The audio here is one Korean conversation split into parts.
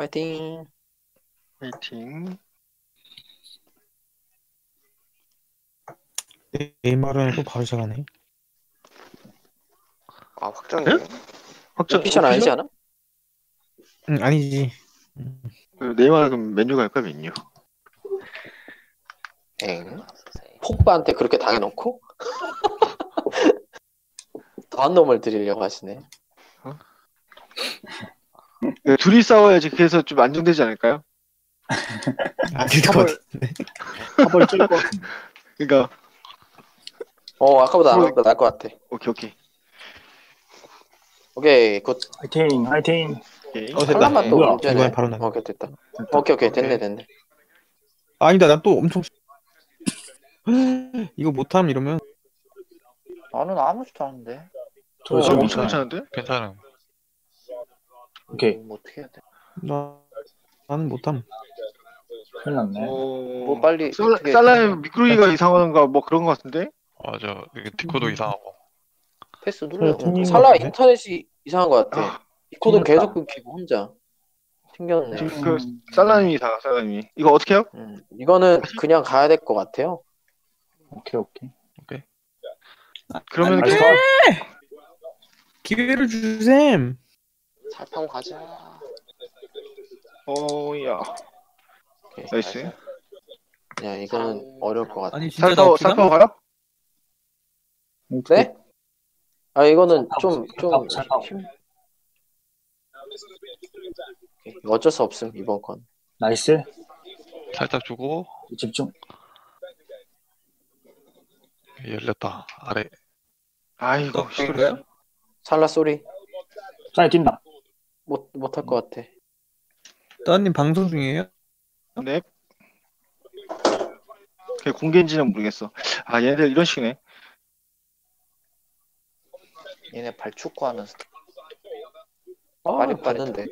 화이팅. 화이팅. 네이마르는 또 바로 시작하네. 아 확정이에요? 확정. 피션 아니지 않아? 응 아니지. 음, 그 네이마르 그럼 맨유 갈까 맨유? 엥. 폭바한테 그렇게 당해놓고 더한 놈을 드리려고 하시네. 네, 둘이 싸워야지 그래서 좀 안정되지 않을까요? 아닐 것 같은데. 합을 찔것 같은데. 그러니까 어 아까보다 뭐- 나을 것 같아. 오케이 오케이. 오케이 굿. 화이팅, 화이팅. 오케이. 어 됐다. 하나만 또 뭐야, 문제네. 이번엔 바로 나. 오케이 됐다. 됐다. 오케이 오케이 됐네 됐네. 아니다 나또 엄청. 이거 못함 이러면 나는 아무렇지도 않은데. 저 어, 지금 엄청 괜찮은데? 괜찮음. 오케이, 뭐 어떻게 해야 돼? 나 나는 못함. 큰일 났네. 뭐 어... 빨리 살라, 어떻게 살라의 미끄러기가 이상한가 뭐 그런 것 같은데? 맞아. 이게 디코도 이상하고. 패스 눌러. 그래, 튕긴 살라 같은데? 인터넷이 이상한 것 같아. 아, 이 코드는 튕겼다. 계속 끊기고 혼자. 튕겼네. 지금 그 살라님이 이상 살라님이 이거 어떻게 해요? 음, 이거는 그냥 가야 될 것 같아요. 오케이, 오케이. 그러면 나이스 게- 컷. 기회를 주셈. 살펴고 가자. 어야 오케이. 나이스. 야 이거는 어려울 것 같아. 아니 진짜 나 살펴 없다. 살펴 가요? 네? 아 이거는 좀 좀 어쩔 수 없음 이번 건. 나이스. 살짝 주고 집중. 열렸다. 아래. 아이고 어, 시끄러. 그래요? 살라 소리 사이 뛴다. 못 못할 것 같아. 따님 방송 중이에요? 네. 그게 공개인지는 모르겠어. 아 얘네들 이런 식이네. 얘네 발축구하는 스타. 아 빠릿빠릿. 봤는데.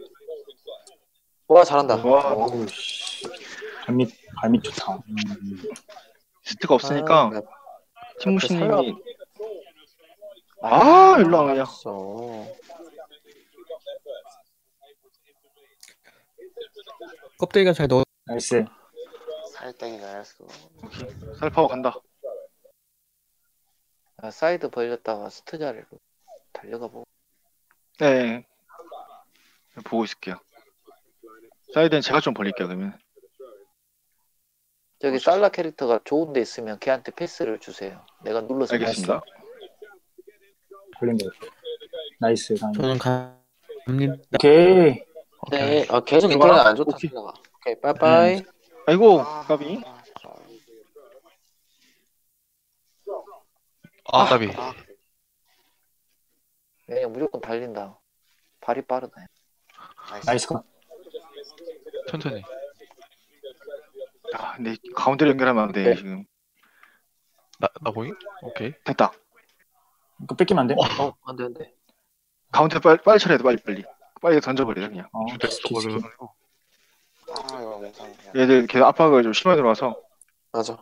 와 잘한다. 와. 발밑, 발밑 좋다. 음. 스트가 없으니까 아, 나 팀무신님이 아 일로 안 가냐? 알았어. 껍데기가 잘 넣어. 나이스. 살땡이 나였어. 살파고 간다. 아, 사이드 벌렸다가 스트 자리로 달려가 보고. 네. 보고 있을게요. 사이드는 제가 좀 벌릴게요 그러면. 저기 살라 캐릭터가 좋은 데 있으면 걔한테 패스를 주세요. 내가 눌러서 알겠습니다. 걸린 거. 나이스. 저는 갑니다. 오케이. 네, 아, 계속? 인터넷 안 좋다. 오케이. 오케이, 빠이빠이. 아이고 까비. 아, 까비. 얘네 무조건 달린다. 발이 빠르다. 나이스 컷. 천천히. 아 근데 가운데로 연결하면 안 돼 네. 지금. 나, 나 보이? 오케이. 됐다. 이거 뺏기면 안 돼? 어, 안 돼, 안 돼. 가운데 빨리 빨리 처리해 돼 빨리 빨리. 빨리 던져버려 그냥. 어. 아 이거 영상. 얘들 계속 압박을 좀 심하게 들어와서 맞아.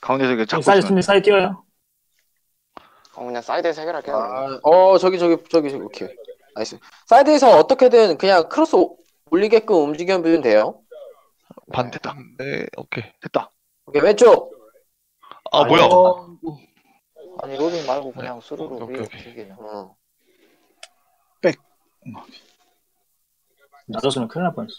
가운데서 이렇게 잡고 사이 있으면. 스님 사이 뛰어요. 어 그냥 사이드에서 해결할게요. 아, 어, 저기, 저기, 저기, 저기, 오케이. 나이스. 사이드에서 어떻게든 그냥 크로스 올리게끔 움직이면 돼요. 반대다. 네, 오케이. 됐다. 오케이, 왼쪽. 아, 뭐야? 어, 아니 로딩 말고 그냥 스루로 오케이, 오케이. 튀기는. 어. 낮았으면 큰일 날 뻔했어.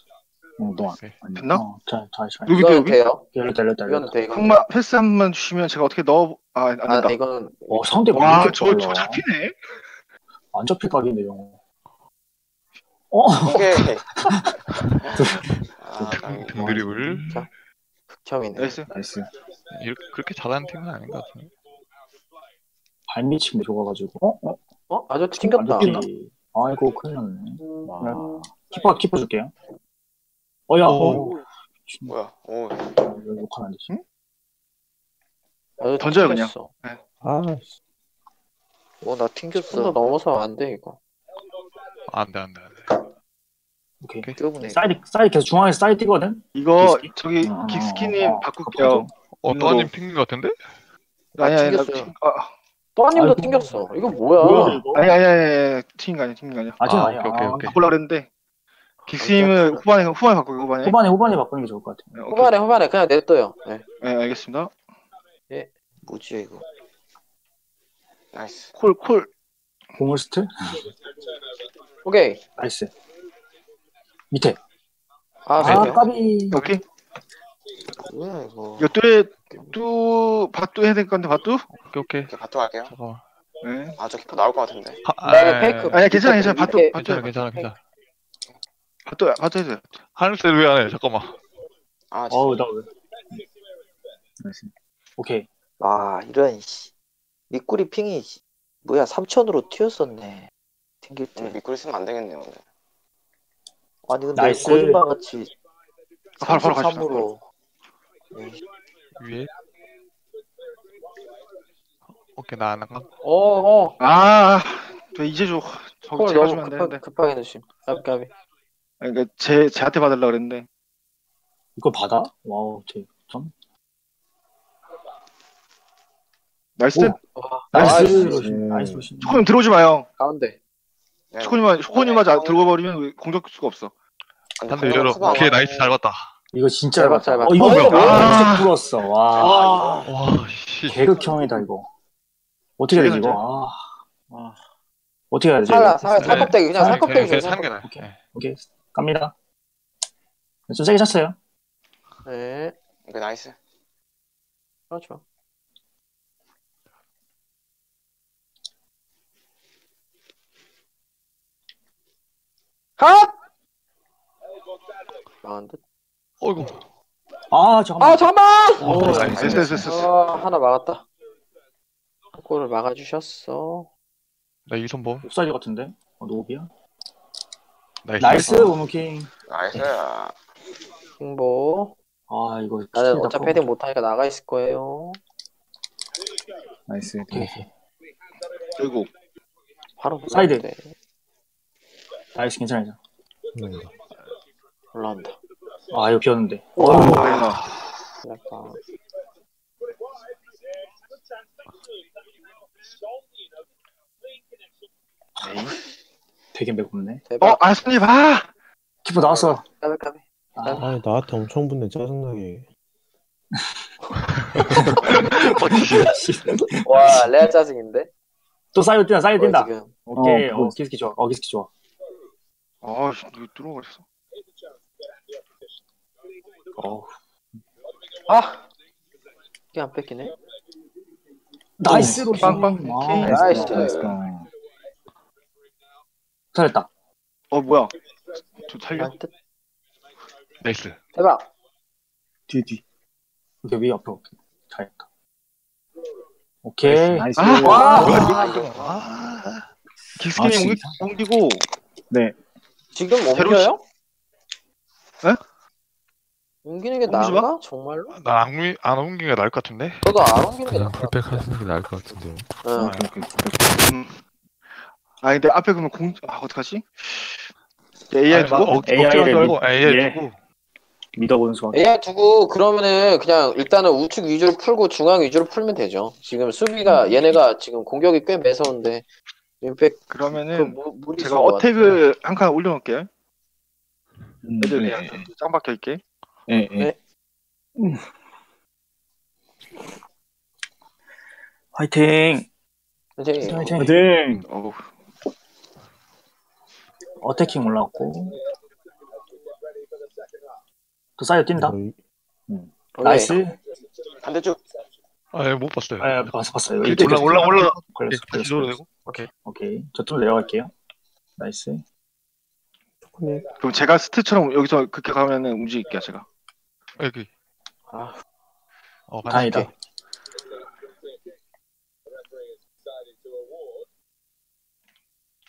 어, 너 안. 아니, 됐나? 어, 잘, 잘, 잘. 여기 이거는 여기. 돼요. 열렸다, 열렸다, 이거는 열렸다. 돼, 이거는. 한번 패스 한 번 주시면 제가 어떻게 넣어 아안 아, 된다. 이거는. 어, 상대가 왜와 이렇게 저? 저 잡히네. 안 잡힐 각인데, 영어. 어? 오케이. 아, 등 드리블. 극혐이네. 나이스. 나이스. 이렇게, 그렇게 잘하는 팀은 아닌 것 같은데. 발밑이 좋아가지고. 어? 어? 어? 아주 안 튕겼다. 잡히네. 아이고, 큰일 났네. 와. 키퍼, 키퍼 줄게요. 어, 야, 오. 어. 뭐야? 오. 이거 욕하면 안 되지. 아주 던져요, 그냥. 튕겼어. 아, 어, 나 좀더 튕겼어. 넘어서 안 돼, 이거. 안 돼, 안 돼, 안 돼. 오케이. 뛰어보네. 사이드, 사이드 계속 중앙에서 사이드 뛰거든? 이거 긱스키? 저기 어, 어, 긱스키님 어, 바꿀게요. 어. 또한님 핑인 것 같은데? 아니 아니 나 튕겼어요. 팀- 아, 또한님도. 튕겼어. 이거 뭐야? 뭐야, 이거? 아니 아니 아니 팀이 아니야 팀이 아니야. 아직 아, 아니야. 오케이, 오케이, 아, 오케이. 바꾸려 그랬는데 긱스님은 후반에 후반에 바꾸고 후반에. 후반에 후반에 바꾸는 게 좋을 것 같아요. 네, 오케이. 후반에 후반에 그냥 냅둬요. 네. 네, 알겠습니다. 뭐지 이거? 나이스. 콜 콜. 보물스트? 오케이. 나이스. 밑에. 아, 아, 좋네요. 까비. 오케이. 뭐야 이거. 이거 뚜에 뚜 해야 될 건데 밭뚜? 오케이 오케이. 이렇게 갈게요. 잠깐만. 네. 아, 저 키퍼 나올 것 같은데. 하, 나 이거 아, 페이크. 아니야 괜찮아 괜찮아 밑에- 밭뚜 괜찮아 괜찮아 괜찮아. 밭뚜 해도 돼. 하늘색 왜안 해? 잠깐만. 아, 진짜. 어우, 나 왜. 오케이. 아 이런 씨. 밑구리 핑이 씨. 뭐야 3천으로 튀었었네. 튕길 때. 오늘 밑구리 쓰면 안 되겠네요, 오늘. 아니 근데 나이스. 거짓말 같이 아, 바로 바로. 33으로. 위에. 오케이 나안 가. 어, 어. 아, 저 이제 줘. 저기 콜 제가 너무 주면 안 급하, 되는데. 급하게 넣으심. 까비 까비. 아니, 그러니까 제 제한테 받으려 그랬는데. 이걸 받아? 와우, 제 점. 나이스. 오. 와, 나이스. 나이스. 로신. 나이스 로신. 초코님 들어오지 마요. 가운데. 네. 초코님만 초코님만 자- 들어가 버리면 공격 수가 없어. 근데 한대 열어. 수가 안 오케이. 나이스 잘 봤다. 이거 진짜 봤다. 봤- 어, 이거 어, 뭐야? 뭐야? 아, 풀었어. 와. 와 씨. 개극형이다, 이거. 어떻게 해야 되지, 이거? 아. 아. 어떻게 해야 되지? 살라, 이거? 살, 살껍데기 그냥 살껍데기 그냥 줘. 사는 게 살껍데기. 나아. 네. 오케이. 갑니다. 좀 세게 쳤어요. 네. 이거 나이스. 그렇죠. 핫! 망한 듯. 어이구. 아, 잠깐만. 아, 잠깐만! 오, 됐어 나이스. 됐어 됐어. 아, 하나 막았다. 한 골을 막아주셨어. 나 이선범. 옵사이드 같은데? 어, 노비야? 나이스. 나이스, 오무킹. 나이스. 킹보. 아, 이거. 나는 어차피 다 헤딩 못하니까 나가 있을 거예요. 나이스. 오케이. 그리고 바로 사이드. 나이스, 괜찮아요. 올라온다. 아, 이거 비었는데. 아이가 약간. 되게 매겁네. 어 대박. 아스님 아 키퍼 나왔어. 까비, 까비. 아, 아니 나한테 엄청 붙네 짜증나게 와, 레알 짜증인데? 또 사이드 뛴다, 사이드 뛴다. 오케이, 어, 어, 기스키 좋아. 어, 기스키 좋아. 아 이거 뚫어버렸 어. 어. 아! 이게 안 뺏기네. 나이스, 로신. 빵빵. 와, 나이스. 나이스. 잘했다. 어 뭐야? 저 살려. 한 듯. 나이스. 대박. 뒤 뒤. 이렇게 위에 앞으로. 오케이. 잘했다. 오케이. 나이스. 아, 와! 아. 기스킨이 아, 옮기? 옮기고 네. 지금 옮겨요? 에? 옮기는 게 옮기지 나은가? 정말로? 난안 옮기 안 옮긴 게 나을 것 같은데. 저도 안 옮기는 게 그냥 나을 것 풀백 하시는 게 나을 것 같은데요. 같아. 응. 음. 아 근데 앞에 그러면 공 아, 어떡하지? AI 아니, 막 두고 억- AI 억지로 하지 말고 예. AI 두고. 믿어보는 수밖에. AI 두고 그러면은 그냥 일단은 우측 위주로 풀고 중앙 위주로 풀면 되죠. 지금 수비가 얘네가 지금 공격이 꽤 매서운데 임팩 그 그러면은 무, 무리 제가 어택을 한 칸 올려놓을게요. 음, 애들 네. 그냥 짱 박혀 있게. 예, 예. 네. 화이팅! 선생님 화이팅! 화이팅! 어우 어태킹 올라왔고. 또 사이드 뛴다. 거의 나이스. 반대쪽. 아, 못 봤어요. 아, 봤어, 봤어요. 올라, 올라, 올라. 걸렸어, 다시 걸렸어. 돌아도 되고. 오케이. 오케이. 저좀 내려갈게요. 나이스. 그럼 제가 스트처럼 여기서 그렇게 가면은 움직일게요 제가. 여기. 아, 어, 다행이다.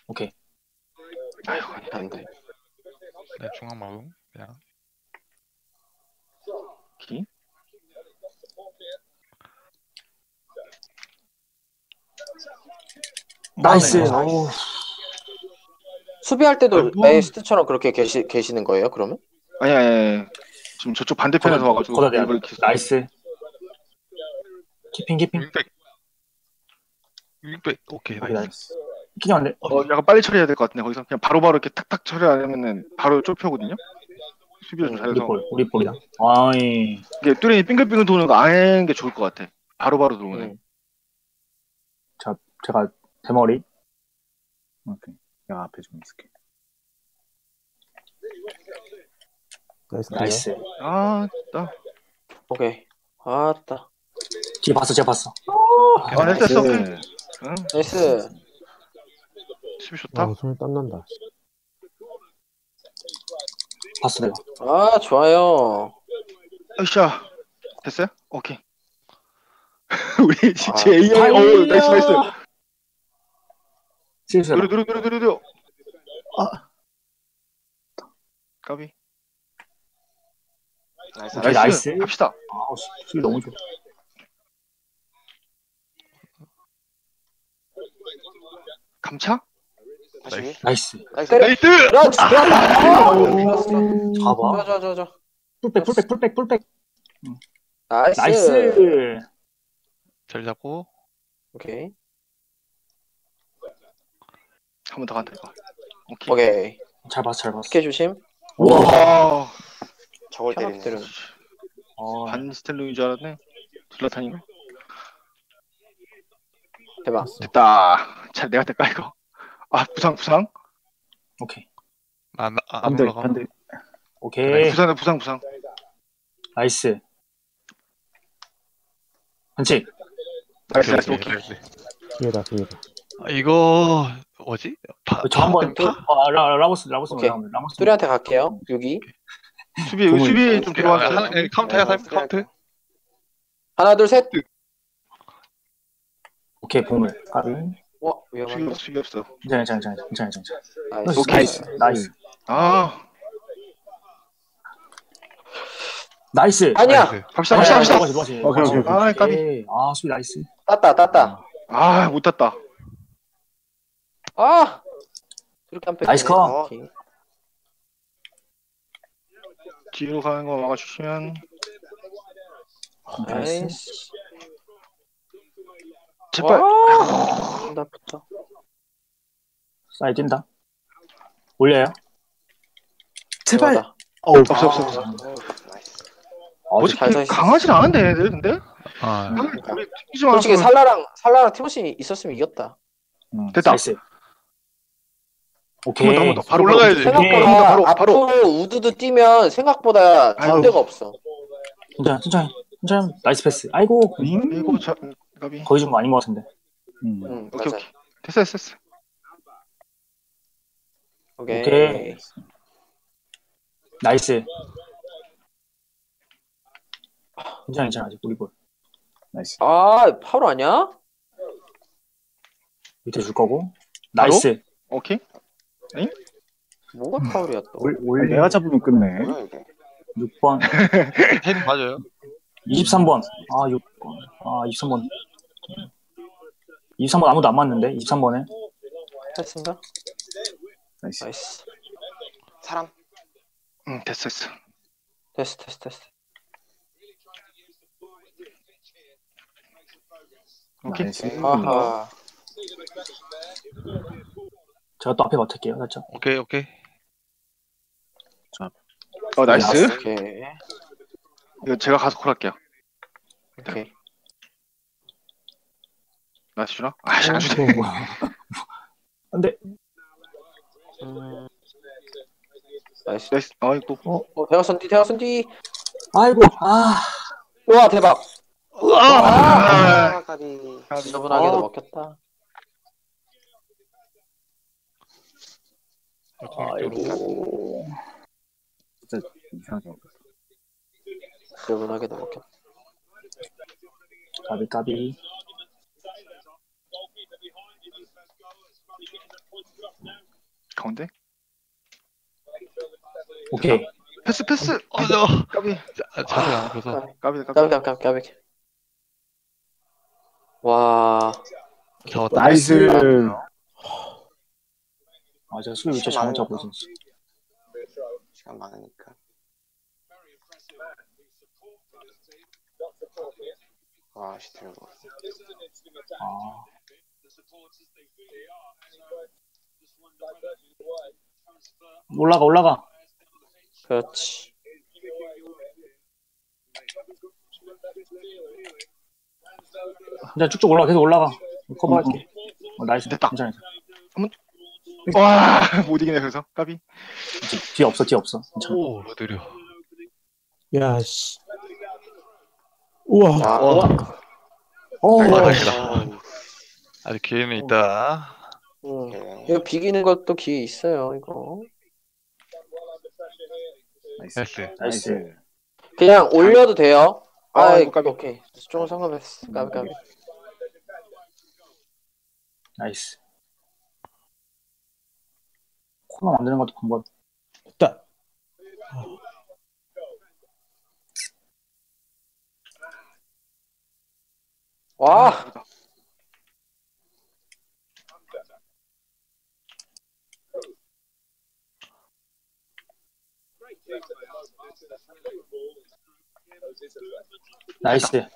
오케이. 아이고 안 돼. 네, 중앙 마음. 그냥. 기. 나이스. 네. 어우, 수비할 때도 아이고. 에이스트처럼 그렇게 계시 계시는 거예요? 그러면? 아니 아니 아니. 지금 저쪽 반대편에서 와가지고 돼. 이렇게- 나이스. 키핑, 키핑. 윙백. 윙백. 오케이, 나이스. 나이스. 키가 안 돼. 어, 약간 빨리 처리해야 될 것 같은데 거기서 그냥 바로 바로 이렇게 탁탁 처리 안 하면은 바로 좁혀거든요. 수비가 좀 우리 잘해서 볼, 우리 볼이다. 아이, 이게 뚜린이 빙글빙글 도는 거안 하는 게 좋을 것 같아. 바로바로 들어오네. 음. 제가 대머리. 오케이. 내가 앞에 좀 있을게. 나이스. 나이스. 아, 나. 오케이. 아따. 뒤에 봤어, 제가 봤어. 아, 됐어, 됐어. 네. 응, 나이스. 수비 좋다. 아, 손에 땀 난다. 봤어, 내가. 아, 좋아요. 으쌰. 됐어요? 오케이. 우리 아, 제 AI, 오, 나이스, 나이스. 실수야. 누르, 누르, 누르, 누르, 누르. 아. 까비. 나이스. 오케이, 나이스. 나이스. 합시다. 아우, 수비 너무 좋아. 감차? 다시 위. 나이스. 나이스. 나이스! 그렇지. 아. 잡아. 좋아, 좋아, 좋아. 풀백, 풀백, 풀백, 풀백. 나이스. 나이스. 잘 잡고. 오케이. 한 번 더 간다, 이거. 오케이. 오케이. 잘 봤어, 잘 봤어. 스케 조심. 와. 저걸 때리네. 때려. 어, 반 스텔링인 줄 알았네. 둘라탄인가? 대박. 됐다. 잘 내가 될까, 이거? 아, 부상, 부상? 오케이. 아, 나, 아, 안 반대, 올라가. 반대. 오케이. 부상이다, 부상, 부상. 나이스. 반칙. 나이스, 나이스, 오케이. 뒤에다, 뒤에다. 아, 이거 뭐지? 파, 저 한번 파, 파? 아, 라, 라모스, 라모스, 오케이. 라모스. 라모스. 뚜리한테 갈게요. 여기. 수비, 여기 수비 좀 아, 들어왔어요. 한- 에, 카운트야, 카운트. 카운트. 하나, 둘, 셋. 오케이, 보물. 까비. 와, 수비 위험한데. 없어, 수비 없어. 괜찮아, 괜찮아, 괜찮아, 괜찮아. 나이스. 오케이. 나이스. 나이스. 아, 나이스. 아니야. 나이스. 갑시다, 갑시다. 오케이, 오케이, 오케이. 아, 까비. 아, 수비 나이스. 땄다, 땄다. 아, 못 탔다. 아! 이렇게 한 팩. 나이스 컷. 오케이. 뒤로 가는 거 막아주시면. 나이스. 제발. 와! 나부터. 사이 뛴다. 올려요. 제발. 어우, 없어, 없어, 없어. 나이스. 어, 뭐지, 잘 그. 강하진 않은데, 얘들, 근데? 아, 우리 튀기지 솔직히 살라랑, 살라랑 티모시 있었으면 이겼다. 됐다. 나이스. 오케이. 한번 더, 바로 올라가야지. 생각보다 바로, 바로. 앞으로 우드드 뛰면 생각보다. 데가 없어. 천천히, 천천히. 천천히. 나이스 패스. 아이고. 이거 자, 가비. 거의 좀 아닌 것 같은데. 음. 응, 오케이, 맞아. 오케이. 됐어, 됐어, 됐어. 오케이. 오케이. 나이스. 괜찮아, 괜찮아. 아직 우리 볼. 나이스. 아, 파울 아니야? 밑에 줄 거고. 나이스. 오케이. 뭐가 파울이야 또? 올, 아, 올, 내가 잡으면 끝내. 뭐야 이게? 6번. 헤딩 맞아요. 23번. 아, 6번. 아, 23번. 23번 아무도 안 맞는데? 23번에? 패스인가? 나이스. 나이스. 사람. 응, 됐어, 됐어. 됐어, 됐어, 됐어. 오케이. 나이스. 아하. 제가 또 앞에 맡을게요, 살짝. 오케이, 오케이. 어, 나이스. 오케이. 이거 제가 가서 콜할게요. 오케이. 나이스 주나? 아, 안 주네. 어, 뭐야. 안 돼. 음. 나이스. 나이스. 아이고. 어, 대각선 뒤, 대각선 뒤. 아이고, 아. 우와, 대박. 아, 아, 까비. 지저분하게도 아. 먹혔다. 아이고. 진짜 이상하게. 지저분하게도 먹혔다. 까비, 까비. 가운데. 오케이. 패스, 패스. 어, 저, 까비. 자, 자세히 안 보서. 까비, 까비. 까비, 까비, 까비, 까비. 와, 잡았다. 나이스. 아, 제 가 수비 위치 잘못 잡고 있었어. 시간 많으니까. 와, 씨, 들고. 아. 올라가 올라가. 그렇지. 그냥 쭉쭉 올라가 계속 올라가. 커버할게. 어, 나이스. 됐다. 괜찮아. 와, 못 이기네, 그래서. 까비. 뒤- 뒤에 없어 뒤에 없어. 괜찮아. 오 느려. 야, 씨. 우와. 아, 와. 어, 아, 어, 나이스다. 아직 기회는 있다. 음. 이거 비기는 것도 기회 있어요, 이거. 나이스. 나이스. 나이스. 그냥 올려도 돼요. 아, 아, 까비. 오케이. 조금 상관없어. 까비, 까비. 나이스. 코너 만드는 것도 방법. 됐다. 와! 나이스.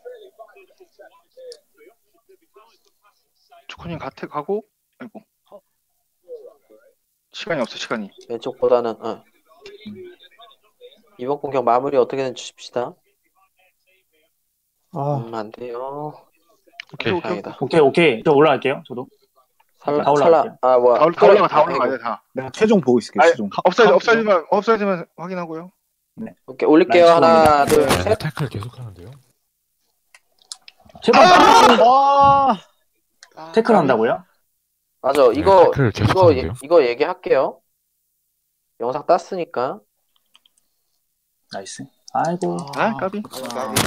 조커님 같아 가고, 아이고. 시간이 없어, 시간이. 왼쪽보다는, 어. 이번 공격 마무리 어떻게든 주십시다. 아, 음, 안 돼요. 오케이. 오케이. 다행이다. 오케이 오케이. 저 올라갈게요. 저도. 살, 다 올라갈게요. 살라, 아, 뭐야. 다, 올- 다. 올라가, 다. 올라가야 돼, 다. 내가 최종 보고 있을게, 아니, 최종. 업사이드. 업사이드만, 업사이드만 확인하고요. 오케이, 올릴게요. 하나, 둘, 네. 셋. 태클 계속 하는데요? 제발 아! 아, 태클 한다고요? 맞아. 이거, 계속 이거, 예-? 이거 얘기할게요. 영상 땄으니까. 나이스. 아이고. 아, 까비. 까비.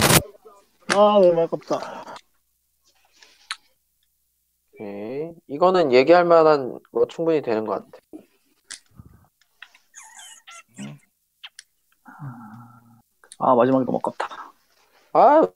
아, 너무 아깝다. 오케이. 이거는 얘기할 만한 거 충분히 되는 것 같아. 아, 마지막에 너무 아깝다. 아,